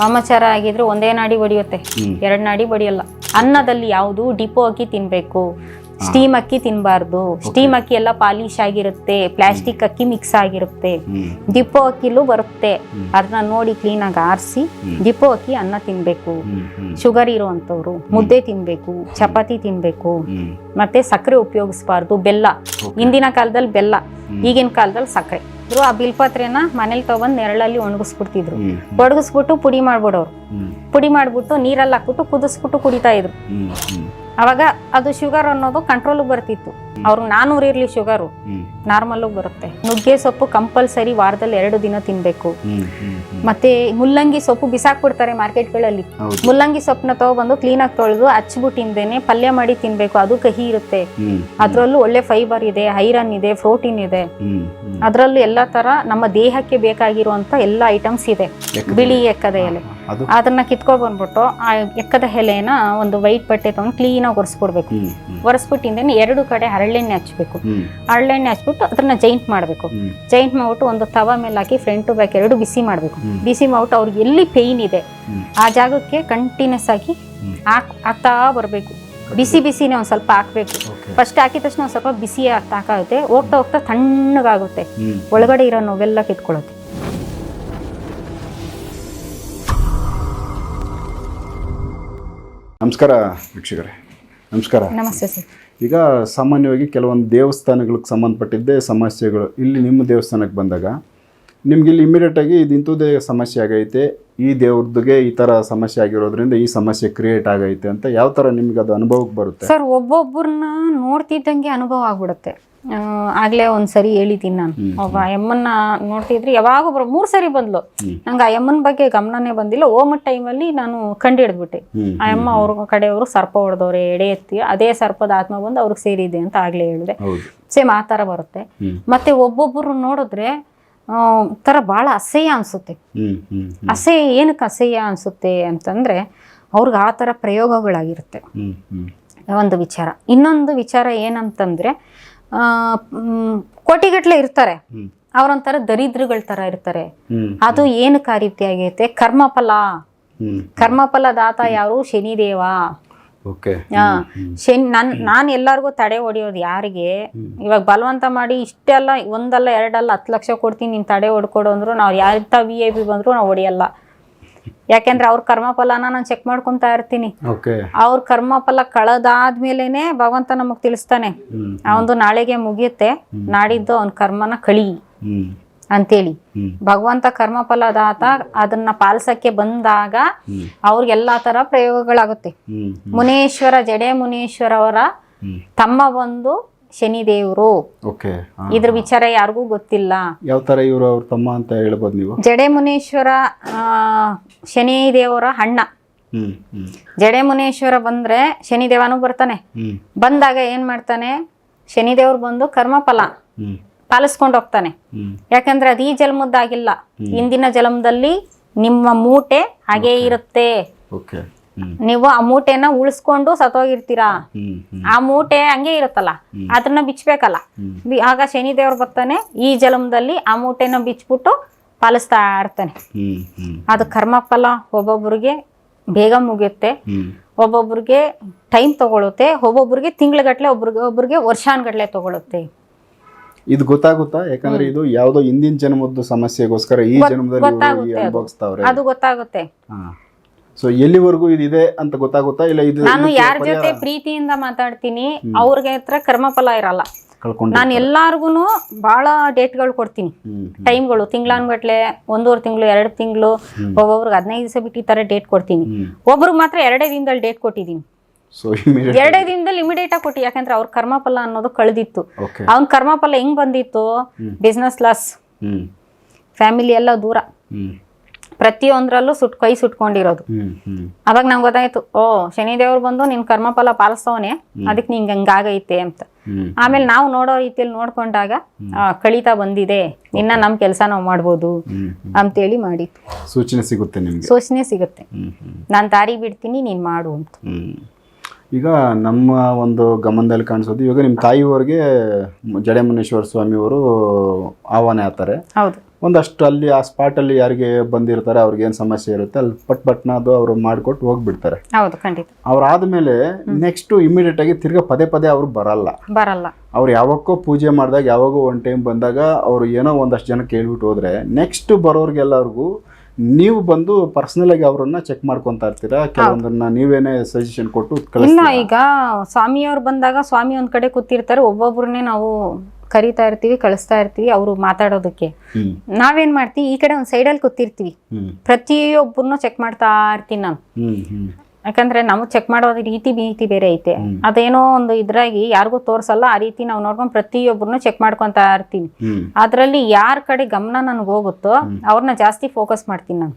ವಾಮಾಚಾರ ಆಗಿದ್ರೆ ಒಂದೇ ನಾಡಿ ಬಡಿಯುತ್ತೆ. ಎರಡು ನಾಡಿ ಬಡಿಯಲ್ಲ. ಅನ್ನದಲ್ಲಿ ಯಾವುದು ಡಿಪೋ ಅಕ್ಕಿ ತಿನ್ಬೇಕು ಸ್ಟೀಮ್ ಅಕ್ಕಿ ತಿನ್ನಬಾರ್ದು ಸ್ಟೀಮ್ ಅಕ್ಕಿ ಎಲ್ಲ ಪಾಲಿಶ್ ಆಗಿರುತ್ತೆ ಪ್ಲಾಸ್ಟಿಕ್ ಅಕ್ಕಿ ಮಿಕ್ಸ್ ಆಗಿರುತ್ತೆ. ಡಿಪೋ ಅಕ್ಕಿಲೂ ಬರುತ್ತೆ. ಅದನ್ನ ನೋಡಿ ಕ್ಲೀನಾಗಿ ಆರಿಸಿ ಡಿಪೋ ಅಕ್ಕಿ ಅನ್ನ ತಿನ್ಬೇಕು. ಹ್ಮ್ ಶುಗರ್ ಇರುವಂಥವ್ರು ಮುದ್ದೆ ತಿನ್ಬೇಕು ಚಪಾತಿ ತಿನ್ಬೇಕು ಹ್ಮ್. ಮತ್ತೆ ಸಕ್ಕರೆ ಉಪಯೋಗಿಸ್ಬಾರ್ದು ಬೆಲ್ಲ. ಹಿಂದಿನ ಕಾಲದಲ್ಲಿ ಬೆಲ್ಲ ಈಗಿನ ಕಾಲದಲ್ಲಿ ಸಕ್ಕರೆ. ಇದ್ರು ಆ ಬಿಲ್ಪತ್ರೆನ ಮನೇಲಿ ತಗೊಂಡ್ ನೆರಳಲ್ಲಿ ಒಣಗಿಸ್ಬಿಡ್ತಿದ್ರು. ಒಣಗಿಸ್ಬಿಟ್ಟು ಪುಡಿ ಮಾಡ್ಬಿಡೋರು. ಪುಡಿ ಮಾಡ್ಬಿಟ್ಟು ನೀರಲ್ಲಿ ಹಾಕ್ಬಿಟ್ಟು ಕುದಿಸ್ಬಿಟ್ಟು ಕುಡಿತಾ ಇದ್ರು. ಅವಾಗ ಅದು ಶುಗರ್ ಅನ್ನೋದು ಕಂಟ್ರೋಲ್ ಬರ್ತಿತ್ತು. ಅವ್ರಿಗೆ ನಾನೂರು ಇರ್ಲಿ ಶುಗರು ನಾರ್ಮಲ್ಲು ಬರುತ್ತೆ. ನುಗ್ಗೆ ಸೊಪ್ಪು ಕಂಪಲ್ಸರಿ ವಾರದಲ್ಲಿ ಎರಡು ದಿನ ತಿನ್ಬೇಕು. ಮತ್ತೆ ಮುಲ್ಲಂಗಿ ಸೊಪ್ಪು ಬಿಸಾಕ್ಬಿಡ್ತಾರೆ ಮಾರ್ಕೆಟ್ಗಳಲ್ಲಿ. ಮುಲ್ಲಂಗಿ ಸೊಪ್ಪನ್ನ ತಗೊಬಂದು ಕ್ಲೀನಾಗಿ ತೊಳೆದು ಹಚ್ಬಿಟ್ಟಿಂದೇನೆ ಪಲ್ಯ ಮಾಡಿ ತಿನ್ಬೇಕು. ಅದು ಕಹಿ ಇರುತ್ತೆ. ಅದರಲ್ಲೂ ಒಳ್ಳೆ ಫೈಬರ್ ಇದೆ ಐರನ್ ಇದೆ ಪ್ರೋಟೀನ್ ಇದೆ. ಅದ್ರಲ್ಲೂ ಎಲ್ಲ ತರ ನಮ್ಮ ದೇಹಕ್ಕೆ ಬೇಕಾಗಿರುವಂತ ಎಲ್ಲ ಐಟಮ್ಸ್ ಇದೆ. ಬಿಳಿ ಎಕ್ಕದ ಎಲೆ. ಅದನ್ನ ಕಿತ್ಕೊ ಬಂದ್ಬಿಟ್ಟು ಆ ಎಕ್ಕದ ಎಲೆನ ಒಂದು ವೈಟ್ ಬಟ್ಟೆ ತಗೊಂಡು ಕ್ಲೀನಾಗಿ ಒರೆಸ್ಬಿಡ್ಬೇಕು ಒರೆಸ್ಬಿಟ್ಟಿಂದೇನೆ ಎರಡು ಕಡೆ ಹರಳೆಣ್ಣೆ ಹಚ್ಬೇಕು. ಹರಳೆಣ್ಣೆ ಹಚ್ಬಿಟ್ಟು ಅದನ್ನ ಜೈಂಟ್ ಮಾಡಬೇಕು. ಜೈಂಟ್ ಮಾಡ್ಬಿಟ್ಟು ಒಂದು ತವ ಮೇಲೆ ಹಾಕಿ ಫ್ರಂಟ್ ಬ್ಯಾಕ್ ಎರಡು ಬಿಸಿ ಮಾಡಬೇಕು. ಬಿಸಿ ಮಾಡ್ಬಿಟ್ಟು ಅವ್ರಿಗೆ ಎಲ್ಲಿ ಪೇಯ್ನ್ ಇದೆ ಆ ಜಾಗಕ್ಕೆ ಕಂಟಿನ್ಯೂಸ್ ಆಗಿ. ಹಾಕ್ ಹಾಕ್ತಾ ಬರಬೇಕು. ಬಿಸಿ ಬಿಸಿನೇ ಒಂದು ಸ್ವಲ್ಪ ಹಾಕ್ಬೇಕು. ಫಸ್ಟ್ ಹಾಕಿದ ತಕ್ಷಣ ಒಂದು ಸ್ವಲ್ಪ ಬಿಸಿ ಹಾಕಾಗುತ್ತೆ. ಹೋಗ್ತಾ ಹೋಗ್ತಾ ತಣ್ಣಗಾಗುತ್ತೆ. ಒಳಗಡೆ ಇರೋ ನೋವೆಲ್ಲ ಕಿತ್ಕೊಳ್ಳುತ್ತೆ. ನಮಸ್ಕಾರ ವೀಕ್ಷಕರೇ. ನಮಸ್ಕಾರ. ನಮಸ್ತೆ ಸರ್. ಈಗ ಸಾಮಾನ್ಯವಾಗಿ ಕೆಲವೊಂದು ದೇವಸ್ಥಾನಗಳಿಗೆ ಸಂಬಂಧಪಟ್ಟಿದ್ದೇ ಸಮಸ್ಯೆಗಳು ಇಲ್ಲಿ ನಿಮ್ಮ ದೇವಸ್ಥಾನಕ್ಕೆ ಬಂದಾಗ ನಿಮ್ಗೆ ಇಲ್ಲಿ ಇಮಿಡಿಯೇಟಾಗಿ ಇದು ಇಂಥದ್ದೇ ಸಮಸ್ಯೆ ಆಗೈತೆ ಈ ದೇವ್ರದ್ದುಗೆ ಈ ಥರ ಸಮಸ್ಯೆ ಆಗಿರೋದ್ರಿಂದ ಈ ಸಮಸ್ಯೆ ಕ್ರಿಯೇಟ್ ಆಗೈತೆ ಅಂತ ಯಾವ ಥರ ನಿಮ್ಗೆ ಅದು ಅನುಭವಕ್ಕೆ ಬರುತ್ತೆ? ಸರ್ ಒಬ್ಬೊಬ್ಬರನ್ನ ನೋಡ್ತಿದ್ದಂಗೆ ಅನುಭವ ಆಗ್ಬಿಡುತ್ತೆ. ಆಗ್ಲೇ ಒಂದ್ ಸರಿ ಹೇಳಿದೀನಿ ನಾನು. ಒಬ್ಬ ಎಮ್ಮನ್ನ ನೋಡ್ತಿದ್ರಿ ಯಾವಾಗ ಒಬ್ರು ಮೂರ್ ಸರಿ ಬಂದ್ಲು. ನಂಗೆ ಆ ಅಮ್ಮನ ಬಗ್ಗೆ ಗಮನನೇ ಬಂದಿಲ್ಲ. ಓಮಟ್ ಟೈಮಲ್ಲಿ ನಾನು ಕಂಡು ಹಿಡಿದ್ಬಿಟ್ಟೆ. ಆ ಅಮ್ಮ ಅವ್ರ ಕಡೆಯವರು ಸರ್ಪ ಹೊಡೆದವ್ರೆ ಎಡೆ ಎತ್ತಿ ಅದೇ ಸರ್ಪದ ಆತ್ಮ ಬಂದು ಅವ್ರಿಗೆ ಸೇರಿದೆ ಅಂತ ಆಗ್ಲೇ ಹೇಳಿದೆ. ಸೇಮ್ ಆ ಥರ ಬರುತ್ತೆ. ಮತ್ತೆ ಒಬ್ಬೊಬ್ಬರು ನೋಡಿದ್ರೆ ಆ, ಬಹಳ ಭಾಳ ಅಸಹ್ಯ ಅನ್ಸುತ್ತೆ. ಅಸಹ್ಯ ಏನಕ್ಕೆ ಅಸಹ್ಯ ಅನ್ಸುತ್ತೆ ಅಂತಂದ್ರೆ ಅವ್ರಿಗೆ ಆ ಥರ ಪ್ರಯೋಗಗಳಾಗಿರುತ್ತೆ. ಒಂದು ವಿಚಾರ. ಇನ್ನೊಂದು ವಿಚಾರ ಏನಂತಂದ್ರೆ ಕೋಟಿಗಟ್ಲೆ ಇರ್ತಾರೆ. ಅವರೊಂಥರ ದರಿದ್ರಗಳ ತರ ಇರ್ತಾರೆ. ಅದು ಏನು ಆ ರೀತಿ ಆಗೈತೆ? ಕರ್ಮಫಲ. ಕರ್ಮಫಲ ದಾತ ಯಾರು? ಶನಿದೇವ. ಶನಿ ನನ್ ನಾನು ಎಲ್ಲರಿಗೂ ತಡೆ ಹೊಡಿಯೋದು ಯಾರಿಗೆ? ಇವಾಗ ಬಲವಂತ ಮಾಡಿ ಇಷ್ಟೆಲ್ಲ ಒಂದಲ್ಲ ಎರಡಲ್ಲ ಹತ್ತು ಲಕ್ಷ ಕೊಡ್ತೀನಿ ನೀನ್ ತಡೆ ಹೊಡ್ಕೊಡು ಅಂದ್ರು ನಾವು ಯಾರ ವಿ ಐ ಪಿ ಬಂದ್ರು ನಾವು ಹೊಡಿಯಲ್ಲ. ಯಾಕೆಂದ್ರೆ ಅವ್ರ ಕರ್ಮಫಲನ ನಾನು ಚೆಕ್ ಮಾಡ್ಕೊಂತಾ ಇರ್ತೀನಿ. ಅವ್ರ ಕರ್ಮಫಲ ಕಳೆದಾದ್ಮೇಲೆನೆ ಭಗವಂತ ನಮಗ್ ತಿಳಿಸ್ತಾನೆ. ಅವಂದು ನಾಳೆಗೆ ಮುಗಿಯುತ್ತೆ. ನಾಡಿದ್ದು ಅವನ ಕರ್ಮನ ಕಳಿ ಅಂತೇಳಿ. ಭಗವಂತ ಕರ್ಮಫಲದಾತ ಅದನ್ನ ಪಾಲಿಸಕ್ಕೆ ಬಂದಾಗ ಅವ್ರಿಗೆಲ್ಲಾ ತರ ಪ್ರಯೋಗಗಳಾಗುತ್ತೆ. ಮುನೇಶ್ವರ ಜಡೆ ಮುನೇಶ್ವರ ಅವರ ತಮ್ಮ ಒಂದು ಶನಿದೇವರು. ಓಕೆ. ಇದ್ರ ವಿಚಾರ ಯಾರಿಗೂ ಗೊತ್ತಿಲ್ಲ. ಯಾವ ತರ ಇವರು ಅವ್ರ ತಮ್ಮ ಅಂತ ಹೇಳ್ಬೋದು ನೀವು? ಜಡೆ ಮುನೇಶ್ವರ ಆ, ಶನಿದೇವರ ಅಣ್ಣ. ಹ್ಮ್ ಹ್ಮ್. ಜಡೆ ಮುನೇಶ್ವರ ಬಂದ್ರೆ ಶನಿದೇವನು ಬರ್ತಾನೆ. ಬಂದಾಗ ಏನ್ ಮಾಡ್ತಾನೆ? ಶನಿದೇವ್ರು ಬಂದು ಕರ್ಮಫಲ ಫಲ ಪಾಲಿಸ್ಕೊಂಡು ಹೋಗ್ತಾನೆ. ಯಾಕಂದ್ರೆ ಅದು ಈ ಜನ್ಮದ್ದಾಗಿಲ್ಲ ಹಿಂದಿನ ಜನ್ಮದಲ್ಲಿ ನಿಮ್ಮ ಮೂಟೆ ಹಾಗೇ ಇರುತ್ತೆ. ನೀವು ಆ ಮೂಟೆನ ಉಳಿಸ್ಕೊಂಡು ಸತ್ತೋಗಿರ್ತೀರಾ? ಆ ಮೂಟೆ ಹಂಗೆ ಇರುತ್ತಲ್ಲ? ಅದನ್ನ ಬಿಚ್ಚಬೇಕಲ್ಲ ಆಗ ಶನಿದೇವ್ರು ಬರ್ತಾನೆ ಈ ಜಲಮದಲ್ಲಿ ಆ ಮೂಟೆನ ಬಿಚ್ಬಿಟ್ಟು ಪಾಲಿಸ್ತಾ ಇರ್ತಾನೆ. ಅದು ಕರ್ಮ ಫಲ ಕರ್ಮಫಲ ಒಬ್ಬೊಬ್ರಿಗೆ ಬೇಗ ಮುಗಿಯುತ್ತೆ ಒಬ್ಬೊಬ್ರಿಗೆ ಟೈಮ್ ತಗೊಳುತ್ತೆ ಒಬ್ಬೊಬ್ರಿಗೆ ತಿಂಗಳಗಟ್ಟಲೆ ಒಬ್ರಿಗೆ ಒಬ್ರಿಗೆ ವರ್ಷಾನ್ಗಟ್ಲೆ ತಗೊಳುತ್ತೆ. ಇದು ಗೊತ್ತಾಗುತ್ತಾ? ಯಾಕಂದ್ರೆ ಇದು ಯಾವ್ದೋ ಹಿಂದಿನ ಜನ್ಮದ ಸಮಸ್ಯೆಗೋಸ್ಕರ ಈ ಜನ್ಮದಲ್ಲಿ ಇವ್ರು ಗೊತ್ತಾಗುತ್ತೆ ಅದು. ಅನುಭವಿಸ್ತಾವ್ರೆ. ಅದು ಗೊತ್ತಾಗುತ್ತೆ. ಹಾ. ಸೊ ಎಲ್ಲಿವರೆಗೂ ಇದಿದೆ ಅಂತ ಗೊತ್ತಾಗುತ್ತಾ? ಇಲ್ಲ ಇದು ನಾನು ಯಾರ ಜೊತೆ ಪ್ರೀತಿಯಿಂದ ಮಾತಾಡ್ತೀನಿ ಅವ್ರಿಗೆ ಹತ್ರ ಕರ್ಮಫಲ ಇರಲ್ಲ. ನಾನು ಎಲ್ಲಾರ್ಗು ಬಹಳ ಡೇಟ್ಗಳು ಕೊಡ್ತೀನಿ. ಟೈಮ್ಗಳು ತಿಂಗ್ಳಾನ್ಗಟ್ಲೆ ಒಂದೂವರೆ ತಿಂಗಳು ಎರಡು ತಿಂಗಳು ಒಬ್ಬೊಬ್ರಿಗೆ ಹದಿನೈದು ದಿವಸ ಬಿಟ್ಟು ಈ ಥರ ಡೇಟ್ ಕೊಡ್ತೀನಿ. ಒಬ್ರಿಗೆ ಮಾತ್ರ ಎರಡೇ ದಿನದಲ್ಲಿ ಡೇಟ್ ಕೊಟ್ಟಿದ್ದೀನಿ. ಎರಡೇ ದಿನದಲ್ಲಿ ಇಮಿಡಿಯೇಟ್ ಆಗಿ ಕೊಟ್ಟಿ ಯಾಕಂದ್ರೆ ಅವ್ರ ಕರ್ಮಫಲ ಅನ್ನೋದು ಕಳೆದಿತ್ತು. ಅವ್ನ ಕರ್ಮಫಲ ಹೆಂಗ್ ಬಂದಿತ್ತು? ಬಿಸ್ನೆಸ್ ಲಾಸ್ ಫ್ಯಾಮಿಲಿ ಎಲ್ಲ ದೂರ. ಪ್ರತಿಯೊಂದರಲ್ಲೂ ಸುಟ್ ಕೈ ಸುಟ್ಕೊಂಡಿರೋದು. ಅವಾಗ ನಂಗೆ ಗೊತ್ತಾಯ್ತು ಓ ಶನಿದೇವ್ರು ಬಂದು ನಿನ್ ಕರ್ಮಫಲ ಪಾಲಿಸೋನೆ ಅದಕ್ಕೆ ನಿಂಗೆ ಹಂಗಾಗೈತೆ ಅಂತ. ಆಮೇಲೆ ನಾವು ನೋಡೋ ರೀತಿಯಲ್ಲಿ ನೋಡ್ಕೊಂಡಾಗ ಕಳೀತಾ ಬಂದಿದೆ ಇನ್ನ ನಮ್ ಕೆಲಸ ನಾವು ಮಾಡ್ಬೋದು ಅಂತೇಳಿ ಮಾಡಿ ಸೂಚನೆ ಸಿಗುತ್ತೆ ನಿಮ್ಗೆ? ಸೂಚನೆ ಸಿಗುತ್ತೆ. ನಾನು ದಾರಿ ಬಿಡ್ತೀನಿ ನೀನ್ ಮಾಡು ಅಂತ. ಈಗ ನಮ್ಮ ಒಂದು ಗಮನದಲ್ಲಿ ಕಾಣಿಸೋದು ಇವಾಗ ನಿಮ್ಮ ತಾಯಿಯವರಿಗೆ ಜಡೆಮುನೇಶ್ವರ ಸ್ವಾಮಿಯವರು ಆಹ್ವಾನ ಆತಾರೆ ಹೌದು. ಒಂದಷ್ಟು ಅಲ್ಲಿ ಆ ಸ್ಪಾಟಲ್ಲಿ ಯಾರಿಗೆ ಬಂದಿರ್ತಾರೆ ಅವ್ರಿಗೆ ಏನು ಸಮಸ್ಯೆ ಇರುತ್ತೆ ಅಲ್ಲಿ ಪಟ್ ಪಟ್ನ ಅದು ಅವರು ಮಾಡಿಕೊಟ್ಟು ಹೋಗ್ಬಿಡ್ತಾರೆ. ಹೌದು ಖಂಡಿತ. ಅವ್ರು ಆದಮೇಲೆ ನೆಕ್ಸ್ಟು ಇಮಿಡಿಯೇಟ್ ಆಗಿ ತಿರ್ಗಾ ಪದೇ ಪದೇ ಅವ್ರು ಬರಲ್ಲ. ಬರಲ್ಲ. ಅವ್ರು ಯಾವಾಗೋ ಪೂಜೆ ಮಾಡಿದಾಗ ಯಾವಾಗೋ ಒಂದು ಟೈಮ್ ಬಂದಾಗ ಅವರು ಏನೋ ಒಂದಷ್ಟು ಜನ ಕೇಳ್ಬಿಟ್ಟು ಹೋದ್ರೆ ನೆಕ್ಸ್ಟ್ ಬರೋರ್ಗೆಲ್ಲರಿಗೂ ನೀವು ಬಂದು ಪರ್ಸನಲ್ ಆಗಿ ಅವರನ್ನ ಚೆಕ್ ಮಾಡ್ಕೊಂತಾ ಇರ್ತೀರಾ? ಕೆಲವೊಂದನ್ನ ನೀವೇನೇ ಸಜೆಷನ್ ಕೊಟ್ಟು ಇಲ್ಲ ಈಗ ಸ್ವಾಮಿಯವ್ರು ಬಂದಾಗ ಸ್ವಾಮಿ ಒಂದ್ ಕಡೆ ಕೂತಿರ್ತಾರೆ ಒಬ್ಬೊಬ್ರನ್ನೇ ನಾವು ಕರಿತಾ ಇರ್ತೀವಿ ಕಳಿಸ್ತಾ ಇರ್ತೀವಿ ಅವರು ಮಾತಾಡೋದಕ್ಕೆ. ನಾವೇನ್ ಮಾಡ್ತೀವಿ? ಈ ಕಡೆ ಒಂದ್ ಸೈಡಲ್ಲಿ ಕೂತಿರ್ತೀವಿ. ಪ್ರತಿಯೊಬ್ಬರನ್ನೂ ಚೆಕ್ ಮಾಡ್ತಾ ಇರ್ತೀನಿ ನಾನು. ಯಾಕಂದ್ರೆ ನಾವು ಚೆಕ್ ಮಾಡೋದ್ ರೀತಿ ನೀತಿ ಬೇರೆ ಐತೆ. ಅದೇನೋ ಒಂದು ಇದ್ರಾಗಿ ಯಾರಿಗೂ ತೋರ್ಸಲ್ಲ ಆ ರೀತಿ ನಾವು ನೋಡ್ಕೊಂಡು ಪ್ರತಿಯೊಬ್ಬರನ್ನು ಚೆಕ್ ಮಾಡ್ಕೊಂತ ಇರ್ತೀನಿ. ಅದ್ರಲ್ಲಿ ಯಾರ ಕಡೆ ಗಮನ ನನಗೆ ಹೋಗುತ್ತೋ ಅವ್ರನ್ನ ಜಾಸ್ತಿ ಫೋಕಸ್ ಮಾಡ್ತೀನಿ ನಾನು.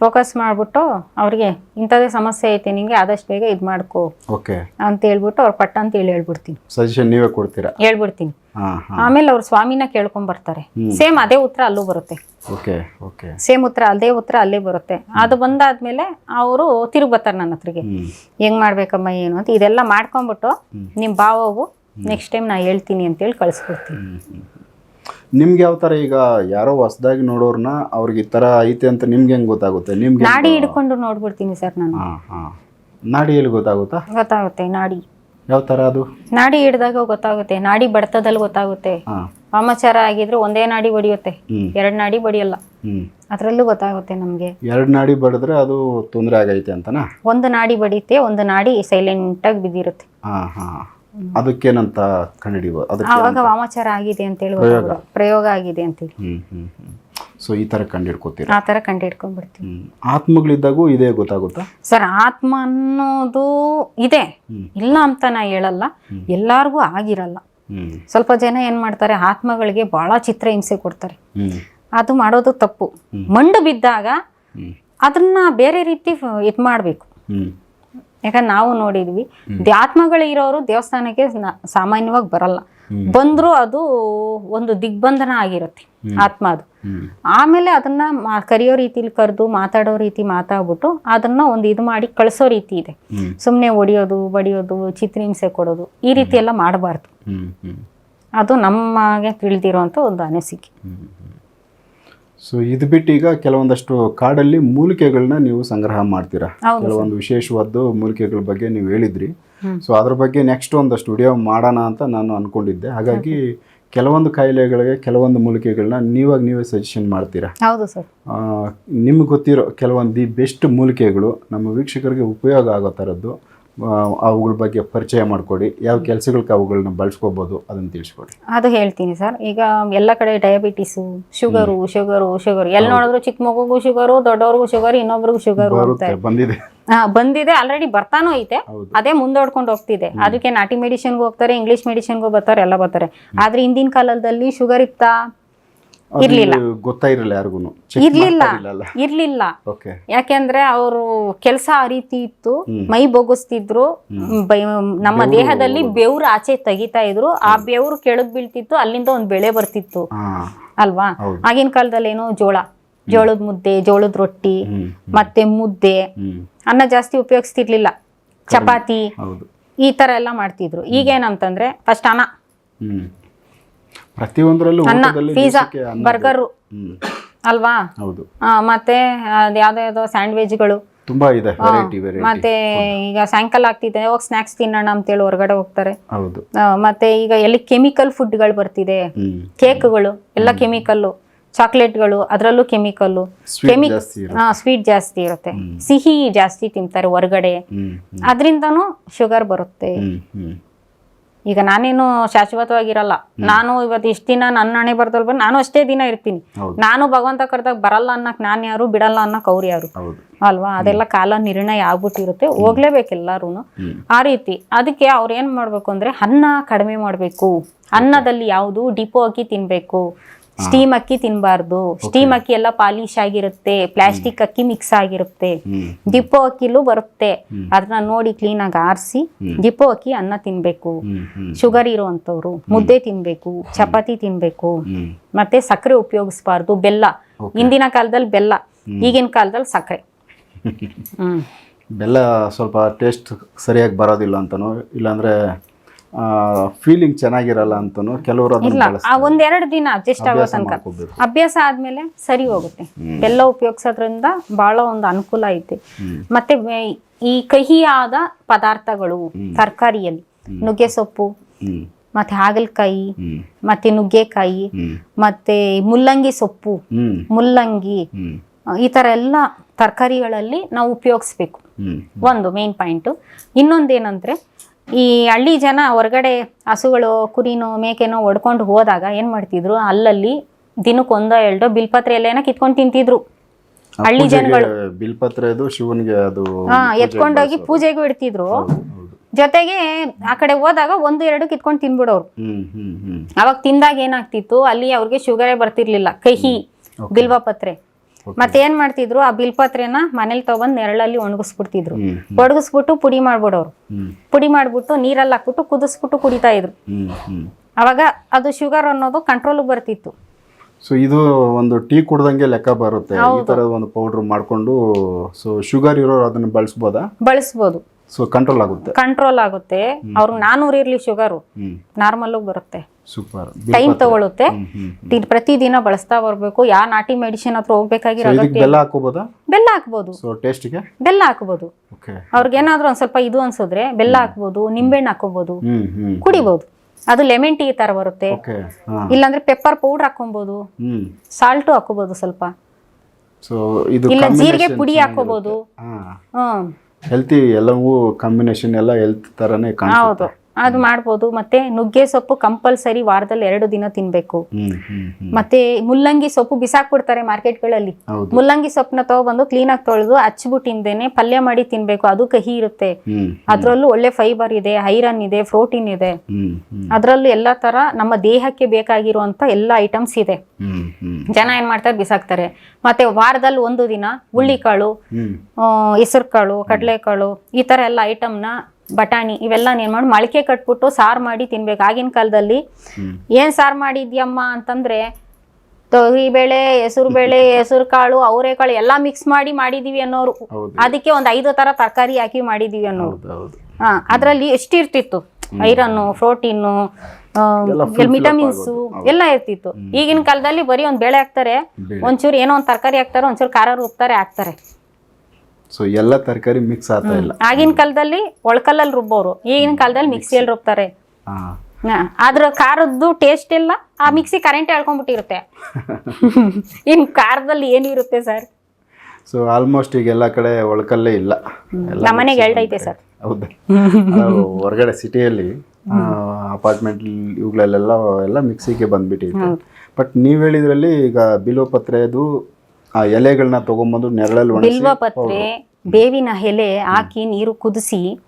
ಫೋಕಸ್ ಮಾಡಿಬಿಟ್ಟು ಅವ್ರಿಗೆ ಇಂಥದೇ ಸಮಸ್ಯೆ ಐತೆ ನಿಂಗೆ ಆದಷ್ಟು ಬೇಗ ಇದು ಮಾಡ್ಕೋ. ಓಕೆ. ಅಂತ ಹೇಳ್ಬಿಟ್ಟು ಅವ್ರು ಪಟ್ಟ ಅಂತ ಹೇಳಿ ಹೇಳ್ಬಿಡ್ತೀನಿ. ಸಜೆಷನ್ ನೀವೇ ಕೊಡ್ತೀರಾ? ಹೇಳ್ಬಿಡ್ತೀನಿ. ಆಮೇಲೆ ಅವ್ರು ಸ್ವಾಮಿನ ಕೇಳ್ಕೊಂಡ್ ಬರ್ತಾರೆ. ಸೇಮ್ ಅದೇ ಉತ್ತರ ಅಲ್ಲೂ ಬರುತ್ತೆ. Okay okay. ಸೇಮ್ ಉತ್ತರ ಅದೇ ಉತ್ತರ ಅಲ್ಲೇ ಬರುತ್ತೆ. ಅದು ಬಂದಾದ್ಮೇಲೆ ಅವರು ತಿರುಗಿ ಬರ್ತಾರೆ ನನ್ನ ಹತ್ರಗೆ. ಹೆಂಗ್ ಮಾಡ್ಬೇಕಮ್ಮ ಏನು ಅಂತ. ಇದೆಲ್ಲ ಮಾಡ್ಕೊಂಬಿಟ್ಟು ನಿಮ್ಮ ಭಾವವು ನೆಕ್ಸ್ಟ್ ಟೈಮ್ ನಾ ಹೇಳ್ತೀನಿ ಅಂತೇಳಿ ಕಳಿಸ್ಕೊಡ್ತೀನಿ. ನಿಮ್ಗೆ ಯಾವ ತರ ಈಗ ಯಾರೋ ಹೊಸದಾಗಿ ನೋಡೋರ್ನ ಅವ್ರಿಗೆ ಈ ತರ ಐತೆ ಅಂತ ನಿಮ್ಗೆ ಹೆಂಗ್ ಗೊತ್ತಾಗುತ್ತೆ? ನಿಮ್ಗೆ ನಾಡಿ ಹಿಡ್ಕೊಂಡು ನೋಡ್ಬಿಡ್ತೀನಿ ಸರ್ ನಾನು. ಹಾ ಹಾ. ನಾಡಿ ಎಲ್ಲಿ ಗೊತ್ತಾಗುತ್ತಾ? ಗೊತ್ತಾಗುತ್ತೆ ನಾಡಿ. ಯಾವ ತರ ಅದು? ನಾಡಿ ಹಿಡ್ದಾಗ ಗೊತ್ತಾಗುತ್ತೆ ನಾಡಿ ಬಡ್ತದಲ್ಲಿ ಗೊತ್ತಾಗುತ್ತೆ. ಹಾ. ವಾಮಾಚಾರ ಆಗಿದ್ರೆ ಒಂದೇ ನಾಡಿ ಬಡಿಯುತ್ತೆ ಎರಡ್ ಎರಡು ನಾಡಿ ಬಡಿಯಲ್ಲ. ಅದ್ರಲ್ಲೂ ಅದರಲ್ಲೂ ಗೊತ್ತಾಗುತ್ತೆ ನಮಗೆ. ಎರಡು ನಾಡಿ ಬಡಿದ್ರೆ ಅದು ತೊಂದರೆ ಆಗೈತೆ ಅಂತನಾ? ಒಂದು ನಾಡಿ ಬಡಿಯುತ್ತೆ ಒಂದು ನಾಡಿ ಸೈಲೆಂಟ್ ಆಗಿ ಬಿದ್ದಿರುತ್ತೆ. ಹಾ ಹಾ. ಅದಕ್ಕೇನಂತ ಕಂಡುಹಿಡಿಯುವ ಅದಕ್ಕೆ ಆವಾಗ ವಾಮಾಚಾರ ಆಗಿದೆ ಅಂತೇಳಿ ಹೇಳುವ ಪ್ರಯೋಗ. ಆಗಿದೆ ಅಂತ ಹೇಳಿ. ಸೊ ಈ ತರ ಕಂಡಿಡ್ಕೋತೀರ ಆ ತರ ಕಂಡು ಹ್ಮ್. ಆತ್ಮಗಳಿದ್ದಾಗೂ ಇದೇ ಗೊತ್ತಾಗುತ್ತಾ? ಸರ್ ಆತ್ಮ ಅನ್ನೋದು ಇದೆ. ಇಲ್ಲ ಅಂತ ನಾ ಹೇಳಲ್ಲ. ಎಲ್ಲಾರ್ಗೂ ಆಗಿರಲ್ಲ. ಸ್ವಲ್ಪ ಜನ ಏನ್ ಮಾಡ್ತಾರೆ ಆತ್ಮಗಳಿಗೆ ಬಹಳ ಚಿತ್ರ ಹಿಂಸೆ ಕೊಡ್ತಾರೆ ಅದು ಮಾಡೋದು ತಪ್ಪು. ಮಂಡು ಬಿದ್ದಾಗ ಅದನ್ನ ಬೇರೆ ರೀತಿ ಇದು ಮಾಡಬೇಕು. ಯಾಕಂದ್ರೆ ನಾವು ನೋಡಿದ್ವಿ. ಧ್ಯಾತ್ಮಗಳಿರೋರು ಆತ್ಮಗಳು ಇರೋರು ದೇವಸ್ಥಾನಕ್ಕೆ ಸಾಮಾನ್ಯವಾಗಿ ಬರಲ್ಲ. ಬಂದ್ರು ಅದು ಒಂದು ದಿಗ್ಬಂಧನ ಆಗಿರುತ್ತೆ ಆತ್ಮ ಅದು. ಆಮೇಲೆ ಅದನ್ನ ಮಾ- ಕರೆಯೋ ರೀತಿಲಿ ಕರೆದು ಮಾತಾಡೋ ರೀತಿ ಮಾತಾಡ್ಬಿಟ್ಟು ಅದನ್ನ ಒಂದು ಇದು ಮಾಡಿ ಕಳಿಸೋ ರೀತಿ ಇದೆ. ಸುಮ್ಮನೆ ಒಡಿಯೋದು ಬಡಿಯೋದು ಚಿತ್ರಹಿಂಸೆ ಕೊಡೋದು ಈ ರೀತಿ ಎಲ್ಲ ಮಾಡಬಾರ್ದು ಅದು ನಮಗೆ ತಿಳಿದಿರುವಂಥ ಒಂದು ಅನಿಸಿಕೆ. ಸೊ ಇದು ಬಿಟ್ಟು ಈಗ ಕೆಲವೊಂದಷ್ಟು ಕಾಡಲ್ಲಿ ಮೂಲಿಕೆಗಳನ್ನ ನೀವು ಸಂಗ್ರಹ ಮಾಡ್ತೀರಾ? ಕೆಲವೊಂದು ವಿಶೇಷವಾದ ಮೂಲಿಕೆಗಳ ಬಗ್ಗೆ ನೀವು ಹೇಳಿದ್ರಿ. ಸೊ ಅದ್ರ ಬಗ್ಗೆ ನೆಕ್ಸ್ಟ್ ಒಂದಷ್ಟು ವಿಡಿಯೋ ಮಾಡೋಣ ಅಂತ ನಾನು ಅನ್ಕೊಂಡಿದ್ದೆ. ಹಾಗಾಗಿ ಕೆಲವೊಂದು ಕಾಯಿಲೆಗಳಿಗೆ ಕೆಲವೊಂದು ಮೂಲಿಕೆಗಳನ್ನ ನೀವಾಗ ನೀವೇ ಸಜೆಷನ್ ಮಾಡ್ತೀರಾ? ಹೌದು ಸರ್. ನಿಮ್ಗೆ ಗೊತ್ತಿರೋ ಕೆಲವೊಂದು ದಿ ಬೆಸ್ಟ್ ಮೂಲಿಕೆಗಳು ನಮ್ಮ ವೀಕ್ಷಕರಿಗೆ ಉಪಯೋಗ ಆಗೋ ಥರದ್ದು. ಅವುಗಳ ಬಗ್ಗೆ ಪರಿಚಯ ಮಾಡಿಕೊಡಿ. ಯಾವ ಕೆಲಸಗಳಿಗೆ ಅವುಗಳನ್ನ ಬಳಸ್ಕೋಬೋದು ಅದನ್ನು ತಿಳಿಸ್ಕೊಡಿ. ಅದು ಹೇಳ್ತೀನಿ ಸರ್. ಈಗ ಎಲ್ಲ ಕಡೆ ಡಯಾಬಿಟಿಸು ಶುಗರು ಶುಗರು ಶುಗರ್. ಎಲ್ಲಿ ನೋಡಿದ್ರು ಚಿಕ್ಕ ಮಗುಗೂ ಶುಗರು ದೊಡ್ಡವ್ರಿಗೂ ಶುಗರ್ ಇನ್ನೊಬ್ರಿಗೂ ಶುಗರು ಬಂದಿದೆ. ಹಾ ಬಂದಿದೆ. ಆಲ್ರೆಡಿ ಬರ್ತಾನೂ ಐತೆ. ಅದೇ ಮುಂದೋಡ್ಕೊಂಡು ಹೋಗ್ತಿದೆ. ಅದಕ್ಕೆ ನಾಟಿ ಮೆಡಿಸಿನ್ಗೂ ಹೋಗ್ತಾರೆ ಇಂಗ್ಲೀಷ್ ಮೆಡಿಸಿನ್ಗೂ ಬರ್ತಾರೆ ಎಲ್ಲ ಬರ್ತಾರೆ. ಆದ್ರೆ ಹಿಂದಿನ ಕಾಲದಲ್ಲಿ ಶುಗರ್ ಇತ್ತಾ? ಅದು ಗೊತ್ತಾ ಇರಲ್ಲ ಯಾರಿಗೂ. ಇರ್ಲಿಲ್ಲ. ಇರ್ಲಿಲ್ಲ ಯಾಕೆಂದ್ರೆ ಅವರು ಕೆಲಸ ಆ ರೀತಿ ಇತ್ತು. ಮೈ ಬೊಗಿಸ್ತಿದ್ರು. ನಮ್ಮ ದೇಹದಲ್ಲಿ ಬೆವ್ರು ಆಚೆ ತೆಗಿತಾ ಇದ್ರು. ಆ ಬೆವ್ರು ಕೆಳಗ್ ಬೀಳ್ತಿತ್ತು ಅಲ್ಲಿಂದ ಒಂದ್ ಬೆಳೆ ಬರ್ತಿತ್ತು. ಅಲ್ವಾ? ಆಗಿನ ಕಾಲದಲ್ಲಿ ಏನು? ಜೋಳ. ಜೋಳದ ಮುದ್ದೆ ಜೋಳದ ರೊಟ್ಟಿ ಮತ್ತೆ ಮುದ್ದೆ. ಅನ್ನ ಜಾಸ್ತಿ ಉಪಯೋಗಿಸ್ತಿರ್ಲಿಲ್ಲ. ಚಪಾತಿ. ಈ ತರ ಎಲ್ಲ ಮಾಡ್ತಿದ್ರು. ಈಗೇನಂತಂದ್ರೆ ಫಸ್ಟ್ ಅನ್ನ. ಪ್ರತಿಯೊಂದರಲ್ಲೂ ಅನ್ನ ಪಿಜ್ಜಾ ಬರ್ಗರು ಅಲ್ವಾ? ಹೌದು. ಮತ್ತೆ ಅದ್ ಯಾವ್ದೋ ಯಾವ್ದೋ ಸ್ಯಾಂಡ್ವಿಚ್ಗಳು. ತುಂಬಾ ಇದೆ ಮತ್ತೆ ಈಗ ಸಾಯಂಕಾಲ ಆಗ್ತಿದೆ ಹೋಗಿ ಸ್ನಾಕ್ಸ್ ತಿನ್ನೋಣ ಅಂತೇಳಿ ಹೊರಗಡೆ ಹೋಗ್ತಾರೆ. ಹೌದು. ಮತ್ತೆ ಈಗ ಎಲ್ಲಿ ಕೆಮಿಕಲ್ ಫುಡ್ಗಳು ಬರ್ತಿದೆ ಕೇಕ್ ಕೇಕ್ಗಳು ಎಲ್ಲ ಕೆಮಿಕಲ್ಲು ಚಾಕ್ಲೇಟ್ಗಳು ಅದರಲ್ಲೂ ಕೆಮಿಕಲ್ಲು ಕೆಮಿ ಜಾಸ್ತಿ ಇರುತ್ತೆ. ಸ್ವೀಟ್ ಜಾಸ್ತಿ ಇರುತ್ತೆ. ಸಿಹಿ ಜಾಸ್ತಿ ತಿಂತಾರೆ ಹೊರಗಡೆ. ಅದರಿಂದನೂ ಶುಗರ್ ಬರುತ್ತೆ. ಈಗ ನಾನೇನು ಶಾಶ್ವತವಾಗಿರಲ್ಲ. ನಾನು ಇವತ್ತು ಇಷ್ಟ ದಿನ ನನ್ನ ಹಣೆ ಬರ್ದಲ್ ಬಂದು ನಾನು ಅಷ್ಟೇ ದಿನ ಇರ್ತೀನಿ. ನಾನು ಭಗವಂತ ಕರೆದಾಗ ಬರಲ್ಲ ಅನ್ನಕ್ ನಾನು ಯಾರು ಬಿಡಲ್ಲ ಅನ್ನಕ್ ಅವ್ರು ಯಾರು? ಅಲ್ವಾ? ಅದೆಲ್ಲ ಕಾಲ ನಿರ್ಣಯ ಆಗ್ಬಿಟ್ಟಿರುತ್ತೆ. ಹೋಗ್ಲೇಬೇಕು ಎಲ್ಲಾರು ಆ ರೀತಿ. ಅದಕ್ಕೆ ಅವ್ರು ಏನ್ ಮಾಡ್ಬೇಕು ಅಂದ್ರೆ ಅನ್ನ ಕಡಿಮೆ ಮಾಡ್ಬೇಕು. ಅನ್ನದಲ್ಲಿ ಯಾವುದು ಡಿಪೋ ಹಾಕಿ ತಿನ್ಬೇಕು. ಸ್ಟೀಮ್ ಅಕ್ಕಿ ತಿನ್ಬಾರ್ದು. ಸ್ಟೀಮ್ ಅಕ್ಕಿ ಎಲ್ಲ ಪಾಲಿಶ್ ಆಗಿರುತ್ತೆ. ಪ್ಲಾಸ್ಟಿಕ್ ಅಕ್ಕಿ ಮಿಕ್ಸ್ ಆಗಿರುತ್ತೆ. ದಿಪ್ಪೋ ಅಕ್ಕಿಲೂ ಬರುತ್ತೆ. ಅದನ್ನ ನೋಡಿ ಕ್ಲೀನಾಗಿ ಆರಿಸಿ ದಿಪ್ಪೋ ಅಕ್ಕಿ ಅನ್ನ ತಿನ್ಬೇಕು. ಶುಗರ್ ಇರುವಂತವ್ರು ಮುದ್ದೆ ತಿನ್ಬೇಕು ಚಪಾತಿ ತಿನ್ಬೇಕು. ಮತ್ತೆ ಸಕ್ಕರೆ ಉಪಯೋಗಿಸ್ಬಾರ್ದು ಬೆಲ್ಲ. ಹಿಂದಿನ ಕಾಲದಲ್ಲಿ ಬೆಲ್ಲ ಈಗಿನ ಕಾಲದಲ್ಲಿ ಸಕ್ಕರೆ. ಹ್ಮ್. ಬೆಲ್ಲ ಸ್ವಲ್ಪ ಟೇಸ್ಟ್ ಸರಿಯಾಗಿ ಬರೋದಿಲ್ಲ ಅಂತನೋ ಇಲ್ಲಾಂದ್ರೆ ಫೀಲಿಂಗ್ ಚೆನ್ನಾಗಿರಲ್ಲ ಅಂತ ಕೆಲವರು ಇಲ್ಲ. ಆ ಒಂದೆರಡು ದಿನ ಅಡ್ಜಸ್ಟ್ ಆಗೋ ಅಭ್ಯಾಸ ತನಕ. ಮಾಡ್ಕೋಬೇಕು. ಅಭ್ಯಾಸ ಆದ್ಮೇಲೆ ಸರಿ ಹೋಗುತ್ತೆ. ಎಲ್ಲ ಉಪಯೋಗಿಸೋದ್ರಿಂದ ಬಹಳ ಒಂದು ಅನುಕೂಲ ಐತೆ. ಮತ್ತೆ ಈ ಕಹಿಯಾದ ಪದಾರ್ಥಗಳು ತರಕಾರಿಯಲ್ಲಿ ನುಗ್ಗೆ ಸೊಪ್ಪು ಹ್ಮ್. ಮತ್ತೆ ಹಾಗಲಕಾಯಿ ಹ್ಮ್. ಮತ್ತೆ ನುಗ್ಗೆಕಾಯಿ ಹ್ಮ್. ಮತ್ತೆ ಮುಲ್ಲಂಗಿ ಸೊಪ್ಪು ಹ್ಮ್. ಮುಲ್ಲಂಗಿ ಹ್ಮ್. ಆ, ಈ ತರ ಎಲ್ಲ ತರಕಾರಿಗಳಲ್ಲಿ ನಾವು ಉಪಯೋಗಿಸ್ಬೇಕು. ಹ್ಮ್. ಒಂದು ಮೇನ್ ಪಾಯಿಂಟು ಇನ್ನೊಂದೇನಂದ್ರೆ ಈ ಹಳ್ಳಿ ಜನ ಹೊರಗಡೆ ಹಸುಗಳು ಕುರಿನೋ ಮೇಕೆನೋ ಒಡ್ಕೊಂಡು ಹೋದಾಗ ಏನು ಮಾಡ್ತಿದ್ರು? ಅಲ್ಲಲ್ಲಿ ದಿನಕ್ಕೆ ಒಂದೋ ಎರಡೋ ಬಿಲ್ಪತ್ರೆ ಏನೋ ಕಿತ್ಕೊಂಡು ತಿಂತಿದ್ರು. ಹಳ್ಳಿ ಜನಗಳು. ಬಿಲ್ಪತ್ರೆ ಅದು ಶಿವನಿಗೆ ಅದು ಹಾ ಎತ್ಕೊಂಡೋಗಿ ಪೂಜೆಗೂ ಇಡ್ತಿದ್ರು. ಜೊತೆಗೆ ಆ ಕಡೆ ಹೋದಾಗ ಒಂದು ಎರಡು ಕಿತ್ಕೊಂಡು ತಿನ್ಬಿಡೋರು. ಅವಾಗ ತಿಂದಾಗ ಏನಾಗ್ತಿತ್ತು? ಅಲ್ಲಿ ಅವ್ರಿಗೆ ಶುಗರೇ ಬರ್ತಿರ್ಲಿಲ್ಲ. ಕಹಿ ಬಿಲ್ವಪತ್ರೆ. ಏನ್ ಮಾಡ್ತಿದ್ರು? ಆ ಬಿಲ್ಪತ್ರೆನ ಮನೇಲಿ ತಗೊಂಡ್ ನೆರಳಲ್ಲಿ ಒಣಗಿಸ್ಬಿಡ್ತಿದ್ರು. ಒಣಗಿಸ್ಬಿಟ್ಟು ಪುಡಿ ಮಾಡ್ಬಿಡೋರು. ಪುಡಿ ಮಾಡ್ಬಿಟ್ಟು ನೀರಲ್ಲಿ ಹಾಕ್ಬಿಟ್ಟು ಕುದಿಸ್ಬಿಟ್ಟು ಕುಡಿತಾ ಇದ್ರು. ಅವಾಗ ಅದು ಶುಗರ್ ಅನ್ನೋದು ಕಂಟ್ರೋಲ್ ಬರ್ತಿತ್ತು. ಸೊ ಇದು ಒಂದು ಟೀ ಕುಡ್ದಂಗೆ ಲೆಕ್ಕ ಬರುತ್ತೆ. ಈ ತರ ಒಂದು ಪೌಡರ್ ಮಾಡ್ಕೊಂಡು ಸೊ ಶುಗರ್ ಇರೋರು ಅದನ್ನ ಬಳಸ್ಬೋದಾ? ಬಳಸ್ಬೋದು. ಸೊ ಕಂಟ್ರೋಲ್ ಆಗುತ್ತೆ. ಕಂಟ್ರೋಲ್ ಆಗುತ್ತೆ. ಅವ್ರಿಗೆ ನಾನೂರು ಇರ್ಲಿ ಶುಗರು ನಾರ್ಮಲ್ ಬರುತ್ತೆ. ಸೂಪರ್ ಟೈಮ್ ತಗೊಳುತ್ತೆ. ಪ್ರತಿದಿನ ಬಳಸ್ತಾ ಬರ್ಬೇಕು. ಯಾವ ನಾಟಿ ಮೆಡಿಸಿನ್ ಹತ್ರ ಹೋಗ್ಬೇಕಾಗಿರೋ ಬೆಲ್ಲ ಹಾಕೋಬೋದಾ ಬೆಲ್ಲ ಹಾಕ್ಬೋದು. ಟೇಸ್ಟಿಗೆ ಬೆಲ್ಲ ಹಾಕ್ಬೋದು. ಅವ್ರಿಗೇನಾದ್ರೂ ಒಂದ್ ಸ್ವಲ್ಪ ಇದು ಅನ್ಸಿದ್ರೆ ಬೆಲ್ಲ ಹಾಕ್ಬೋದು ನಿಂಬೆಹಣ್ಣು ಹಾಕೋಬಹುದು ಕುಡಿಬಹುದು ಅದು ಲೆಮನ್ ಟೀ ತರ ಬರುತ್ತೆ. ಇಲ್ಲಾಂದ್ರೆ ಪೆಪ್ಪರ್ ಪೌಡರ್ ಹಾಕೊಬಹುದು ಸಾಲ್ಟ್ ಹಾಕೋಬಹುದು ಸ್ವಲ್ಪ. ಇಲ್ಲ ಜೀರಿಗೆ ಪುಡಿ. ಹಾಕೋಬಹುದು ಹ್ಮ್. ಹೆಲ್ತಿ ಎಲ್ಲವೂ ಕಾಂಬಿನೇಷನ್ ಎಲ್ಲ ಹೆಲ್ತ್ ತರನೇ ಕಾಣಿಸುತ್ತೆ. ಅದು ಮಾಡ್ಬೋದು. ಮತ್ತೆ ನುಗ್ಗೆ ಸೊಪ್ಪು ಕಂಪಲ್ಸರಿ ವಾರದಲ್ಲಿ ಎರಡು ದಿನ ತಿನ್ಬೇಕು. ಮತ್ತೆ ಮುಲ್ಲಂಗಿ ಸೊಪ್ಪು ಬಿಸಾಕ್ಬಿಡ್ತಾರೆ ಮಾರ್ಕೆಟ್ಗಳಲ್ಲಿ. ಮುಲ್ಲಂಗಿ ಸೊಪ್ಪನ್ನ ತಗೊಬಂದು ಕ್ಲೀನಾಗಿ ತೊಳೆದು ಹಚ್ಬಿಟ್ಟಿಂದೇನೆ ಪಲ್ಯ ಮಾಡಿ ತಿನ್ಬೇಕು. ಅದು ಕಹಿ ಇರುತ್ತೆ. ಅದ್ರಲ್ಲೂ ಒಳ್ಳೆ ಫೈಬರ್ ಇದೆ ಐರನ್ ಇದೆ ಪ್ರೋಟೀನ್ ಇದೆ. ಅದ್ರಲ್ಲೂ ಎಲ್ಲಾ ತರ ನಮ್ಮ ದೇಹಕ್ಕೆ ಬೇಕಾಗಿರುವಂತ ಎಲ್ಲ ಐಟಮ್ಸ್ ಇದೆ. ಜನ ಏನ್ ಮಾಡ್ತಾರೆ? ಬಿಸಾಕ್ತಾರೆ. ಮತ್ತೆ ವಾರದಲ್ಲಿ ಒಂದು ದಿನ ಹುಳ್ಳಿಕಾಳು ಹೆಸರು ಕಾಳು ಕಡಲೆಕಾಳು ಈ ತರ ಎಲ್ಲ ಐಟಮ್ನ ಬಟಾಣಿ ಇವೆಲ್ಲ ಏನ್ ಮಾಡಿ. ಮೊಳಕೆ ಕಟ್ಬಿಟ್ಟು ಸಾರು ಮಾಡಿ ತಿನ್ಬೇಕು. ಆಗಿನ ಕಾಲದಲ್ಲಿ ಏನು ಸಾರು ಮಾಡಿದ್ಯಮ್ಮ ಅಂತಂದ್ರೆ ತೊಗರಿಬೇಳೆ ಹೆಸರು ಬೇಳೆ ಹೆಸರು ಕಾಳು ಅವರೆಕಾಳು ಎಲ್ಲ ಮಿಕ್ಸ್ ಮಾಡಿ ಮಾಡಿದೀವಿ ಅನ್ನೋರು. ಅದಕ್ಕೆ ಒಂದ್ ಐದು ತರ ತರಕಾರಿ ಹಾಕಿ ಮಾಡಿದೀವಿ ಅನ್ನೋರು. ಹಾ ಅದ್ರಲ್ಲಿ ಎಷ್ಟಿರ್ತಿತ್ತು ಐರನ್ನು ಪ್ರೋಟೀನು ವಿಟಮಿನ್ಸ್ ಎಲ್ಲ ಇರ್ತಿತ್ತು. ಈಗಿನ ಕಾಲದಲ್ಲಿ ಬರೀ ಒಂದ್ ಬೇಳೆ ಹಾಕ್ತಾರೆ. ಒಂಚೂರು ಏನೋ ಒಂದ್ ತರಕಾರಿ ಹಾಕ್ತಾರೆ ಒಂಚೂರು ಖಾರ ರುಬ್ತಾರೆ ಹಾಕ್ತಾರೆ. ಸೊ ಎಲ್ಲ ತರಕಾರಿ ಮಿಕ್ಸ್ ಆಗ್ತಾ ಇಲ್ಲ. ಆಗಿನ ಕಾಲದಲ್ಲಿ ಒಳಕಲ್ಲಲ್ಲಿ ರುಬ್ಬೋರು. ಈಗಿನ ಕಾಲದಲ್ಲಿ ಮಿಕ್ಸಿಯಲ್ಲಿ ರುಬ್ತಾರೆ. ಆದ್ರ ಖಾರದ್ದು ಟೇಸ್ಟ್ ಇಲ್ಲ. ಆ ಮಿಕ್ಸಿ ಕರೆಂಟ್ ಹೇಳ್ಕೊಂಡ್ಬಿಟ್ಟಿರುತ್ತೆ ಇನ್ ಖಾರದಲ್ಲಿ ಏನಿರುತ್ತೆ ಸರ್ ಸೊ ಆಲ್ಮೋಸ್ಟ್ ಈಗ ಎಲ್ಲ ಕಡೆ ಒಳಕಲ್ಲೇ ಇಲ್ಲ. ನಮ್ಮನೆಗೆ ಎರಡೈತೆ ಸರ್ ಹೌದಾ. ಹೊರಗಡೆ ಸಿಟಿಯಲ್ಲಿ ಅಪಾರ್ಟ್ಮೆಂಟ್ ಇವುಗಳಲ್ಲೆಲ್ಲ ಎಲ್ಲ ಮಿಕ್ಸಿಗೆ ಬಂದ್ಬಿಟ್ಟಿದೆ ಬಟ್ ನೀವು ಹೇಳಿದ್ರಲ್ಲಿ ಈಗ ಬಿಲ್ವಪತ್ರೆದು ಆ ಎಲೆಗಳನ್ನ ತಗೊಂಬಂದು ನೆರಳಲ್ಲಿ ಒಣಗಿಸಿ. ಬಿಲ್ವ ಪತ್ರೆ ಬೇವಿನ ಎಲೆ ಹಾಕಿ ನೀರು ಕುದಿಸಿ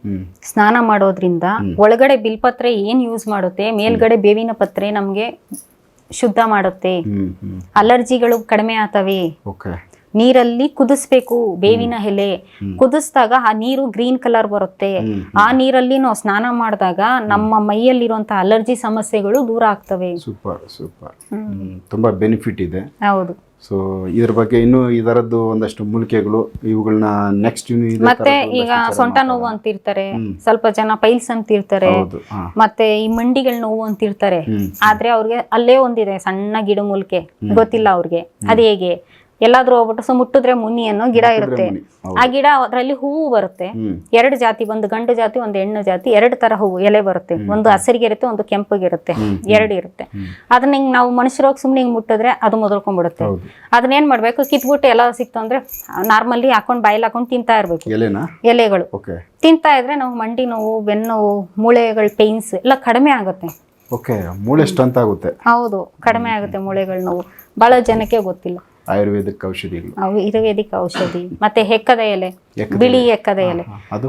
ಸ್ನಾನ ಮಾಡೋದ್ರಿಂದ ಒಳಗಡೆ ಬಿಲ್ಪತ್ರೆ ಏನ್ ಯೂಸ್ ಮಾಡುತ್ತೆ? ಮೇಲ್ಗಡೆ ಬೇವಿನ ಪತ್ರೆ ನಮ್ಗೆ ಶುದ್ಧ ಮಾಡುತ್ತೆ. ಅಲರ್ಜಿಗಳು ಕಡಿಮೆ ಆತವೆ ಓಕೆ. ನೀರಲ್ಲಿ ಕುದಿಸ್ಬೇಕು ಬೇವಿನ ಎಲೆ. ಕುದಿಸಿದಾಗ ಆ ನೀರು ಗ್ರೀನ್ ಕಲರ್ ಬರುತ್ತೆ. ಆ ನೀರಲ್ಲಿ ನಾವು ಸ್ನಾನ ಮಾಡಿದಾಗ ನಮ್ಮ ಮೈಯಲ್ಲಿರುವಂತ ಅಲರ್ಜಿ ಸಮಸ್ಯೆಗಳು ದೂರ ಆಗ್ತವೆ. Super super. ತುಂಬಾ ಬೆನಿಫಿಟ್ ಇದೆ. ಹೌದು. ಸೊ ಇದ್ರ ಬಗ್ಗೆ ಇನ್ನು ಇದರದ್ದು ಒಂದಷ್ಟು ಮೂಲಿಕೆಗಳು ಇವುಗಳನ್ನ ನೆಕ್ಸ್ಟ್ ಮತ್ತೆ ಈಗ ಸೊಂಟ ನೋವು ಅಂತಿರ್ತಾರೆ ಸ್ವಲ್ಪ ಜನ ಪೈಲ್ಸ್ ಅಂತಿರ್ತಾರೆ ಮತ್ತೆ ಈ ಮಂಡಿಗಳ ನೋವು ಅಂತಿರ್ತಾರೆ. ಆದ್ರೆ ಅವ್ರಿಗೆ ಅಲ್ಲೇ ಒಂದಿದೆ ಸಣ್ಣ ಗಿಡ ಮೂಲಿಕೆ ಗೊತ್ತಿಲ್ಲ ಅವ್ರಿಗೆ. ಅದ್ ಹೇಗೆ? ಎಲ್ಲಾದ್ರೂ ಹೋಗ್ಬಿಟ್ಟು ಸೊ ಮುಟ್ಟಿದ್ರೆ ಮುನಿ ಅನ್ನೋ ಗಿಡ ಇರುತ್ತೆ. ಆ ಗಿಡ ಅದರಲ್ಲಿ ಹೂವು ಬರುತ್ತೆ. ಎರಡು ಜಾತಿ ಒಂದು ಗಂಡು ಜಾತಿ ಒಂದು ಹೆಣ್ಣು ಜಾತಿ ಎರಡು ತರ ಹೂವು ಎಲೆ ಬರುತ್ತೆ. ಒಂದು ಹಸಿರಿಗೆ ಇರುತ್ತೆ ಒಂದು ಕೆಂಪಗೆ ಇರುತ್ತೆ. ಎರಡು ಇರುತ್ತೆ. ಅದನ್ನ ಹಿಂಗ್ ನಾವು ಮನುಷ್ಯರೋಗಿ ಸುಮ್ಮನೆ ಹಿಂಗ್ ಮುಟ್ಟಿದ್ರೆ ಅದು ಮೊದಲ್ಕೊಂಡ್ಬಿಡುತ್ತೆ. ಅದನ್ನ ಅದನ್ನೇನ್ ಮಾಡ್ಬೇಕು? ಕಿತ್ಬಿಟ್ಟು ಎಲ್ಲ ಸಿಕ್ತು ಅಂದ್ರೆ ನಾರ್ಮಲಿ ಹಾಕೊಂಡ್ ಬಾಯಲ್ಲಿ ಹಾಕೊಂಡ್ ತಿಂತಾ ಇರ್ಬೇಕು. ಎಲೆಗಳು. ತಿಂತಾ ಇದ್ರೆ ನಾವು ಮಂಡಿ ನೋವು ಬೆನ್ನು ನೋವು ಮೂಳೆಗಳ ಪೇನ್ಸ್ ಎಲ್ಲ ಕಡಿಮೆ ಆಗುತ್ತೆ. ಓಕೆ ಮೂಳೆ ಸ್ಟ್ರೆಂತ್ ಆಗುತ್ತೆ. ಹೌದು ಕಡಿಮೆ ಆಗುತ್ತೆ ಮೂಳೆಗಳ ನೋವು. ಬಹಳ ಜನಕ್ಕೆ ಗೊತ್ತಿಲ್ಲ. ಆಯುರ್ವೇದಿಕ್ ಔಷಧಿಗಳು ಆಯುರ್ವೇದಿಕ್ ಔಷಧಿ ಮತ್ತೆ ಹೆಕ್ಕದ ಎಲೆ ಬಿಳಿ ಎಕ್ಕದ ಎಲೆ.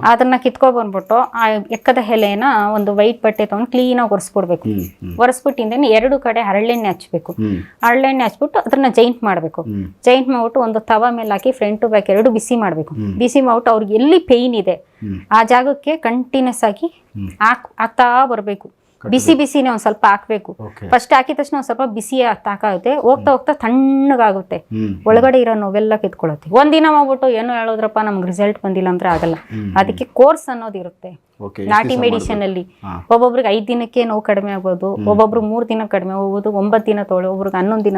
ಅದನ್ನ ಕಿತ್ಕೊ ಬಂದ್ಬಿಟ್ಟು ಆ ಎಕ್ಕದ ಎಲೆನ ಒಂದು ವೈಟ್ ಬಟ್ಟೆ ತಗೊಂಡು ಕ್ಲೀನಾಗಿ ಒರೆಸ್ಬಿಡ್ಬೇಕು ಹ್ಮ್ ಹ್ಮ್. ಒರೆಸ್ಬಿಟ್ಟಿಂದ ಎರಡು ಕಡೆ ಹರಳೆಣ್ಣೆ ಹಚ್ಬೇಕು. ಹರಳೆಣ್ಣೆ ಹಚ್ಬಿಟ್ಟು ಅದನ್ನ ಜೈಂಟ್ ಮಾಡಬೇಕು. ಜೈಂಟ್ ಮಾಡ್ಬಿಟ್ಟು ಒಂದು ತವ ಮೇಲೆ ಹಾಕಿ ಫ್ರಂಟ್ ಬ್ಯಾಕ್ ಎರಡು ಬಿಸಿ ಮಾಡಬೇಕು. ಬಿಸಿ ಮಾಡ್ಬಿಟ್ಟು ಅವ್ರಿಗೆ ಎಲ್ಲಿ ಪೇಯ್ನ್ ಇದೆ ಆ ಜಾಗಕ್ಕೆ ಕಂಟಿನ್ಯೂಸ್ ಆಗಿ ಹಾಕ್ ಹಾಕ್ತಾ ಬರಬೇಕು. ಬಿಸಿ ಬಿಸಿನೇ ಒಂದ್ ಸ್ವಲ್ಪ ಹಾಕ್ಬೇಕು. ಫಸ್ಟ್ ಹಾಕಿದ ತಕ್ಷಣ ಒಂದ್ ಸ್ವಲ್ಪ ಬಿಸಿ ತಾಕಾಗುತ್ತೆ ಹೋಗ್ತಾ ಹೋಗ್ತಾ ತಣ್ಣಗಾಗುತ್ತೆ. ಒಳಗಡೆ ಇರೋ ನೋವೆಲ್ಲ ಕಿತ್ಕೊಳ್ಳುತ್ತೆ. ಒಂದಿನ ಹೋಗ್ಬಿಟ್ಟು ಏನೋ ಹೇಳೋದ್ರಪ್ಪ ನಮ್ಗೆ ರಿಸಲ್ಟ್ ಬಂದಿಲ್ಲ ಅಂದ್ರೆ ಆಗಲ್ಲ. ಅದಕ್ಕೆ ಕೋರ್ಸ್ ಅನ್ನೋದಿರುತ್ತೆ ನಾಟಿ ಮೆಡಿಸಿನ್ ಅಲ್ಲಿ. ಒಬ್ಬೊಬ್ರಿಗೆ ಐದ್ ದಿನಕ್ಕೆ ನೋವು ಕಡಿಮೆ ಆಗ್ಬೋದು ಒಬ್ಬೊಬ್ರು ಮೂರ್ ದಿನ ಕಡಿಮೆ ಹೋಗ್ಬೋದು ಒಂಬತ್ತು ದಿನ ತೊಗೊಳ್ಳೋ ಒಬ್ರಿಗೆ ಹನ್ನೊಂದ್ ದಿನ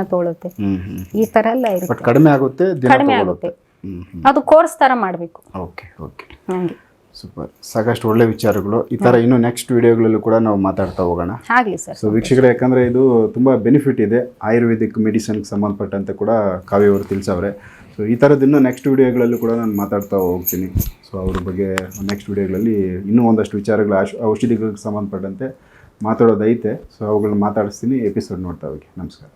ಹ್ಮ್ ಈ ತರ ಎಲ್ಲ ಕಡಿಮೆ ಆಗುತ್ತೆ ಕಡಿಮೆ ಆಗುತ್ತೆ. ಅದು ಕೋರ್ಸ್ ತರ ಮಾಡ್ಬೇಕು. ಹಂಗೆ. ಸೂಪರ್. ಸಾಕಷ್ಟು ಒಳ್ಳೆ ವಿಚಾರಗಳು. ಈ ಥರ ಇನ್ನು ನೆಕ್ಸ್ಟ್ ವಿಡಿಯೋಗಳಲ್ಲೂ ಕೂಡ ನಾವು ಮಾತಾಡ್ತಾ ಹೋಗೋಣ. ಆಗ್ಲಿ ಸರ್. ಸೊ ವೀಕ್ಷಕರು ಯಾಕಂದರೆ ಇದು ತುಂಬ ಬೆನಿಫಿಟ್ ಇದೆ. ಆಯುರ್ವೇದಿಕ್ ಮೆಡಿಸನ್ಗೆ ಸಂಬಂಧಪಟ್ಟಂತೆ ಕೂಡ ಕಾವ್ಯ ಅವರು ತಿಳಿಸವ್ರೆ. ಸೊ ಈ ಥರದ್ದು ಇನ್ನೂ ನೆಕ್ಸ್ಟ್ ವಿಡಿಯೋಗಳಲ್ಲೂ ಕೂಡ ನಾನು ಮಾತಾಡ್ತಾ ಹೋಗ್ತೀನಿ. ಸೊ ಅವ್ರ ಬಗ್ಗೆ ನೆಕ್ಸ್ಟ್ ವಿಡಿಯೋಗಳಲ್ಲಿ ಇನ್ನೂ ಒಂದಷ್ಟು ವಿಚಾರಗಳು ಔಷಧಿಗಳಿಗೆ ಸಂಬಂಧಪಟ್ಟಂತೆ ಮಾತಾಡೋದೈತೆ ಸೊ ಅವುಗಳನ್ನ ಮಾತಾಡಿಸ್ತೀನಿ. ಎಪಿಸೋಡ್ ನೋಡ್ತಾ ಹೋಗಿ. ನಮಸ್ಕಾರ.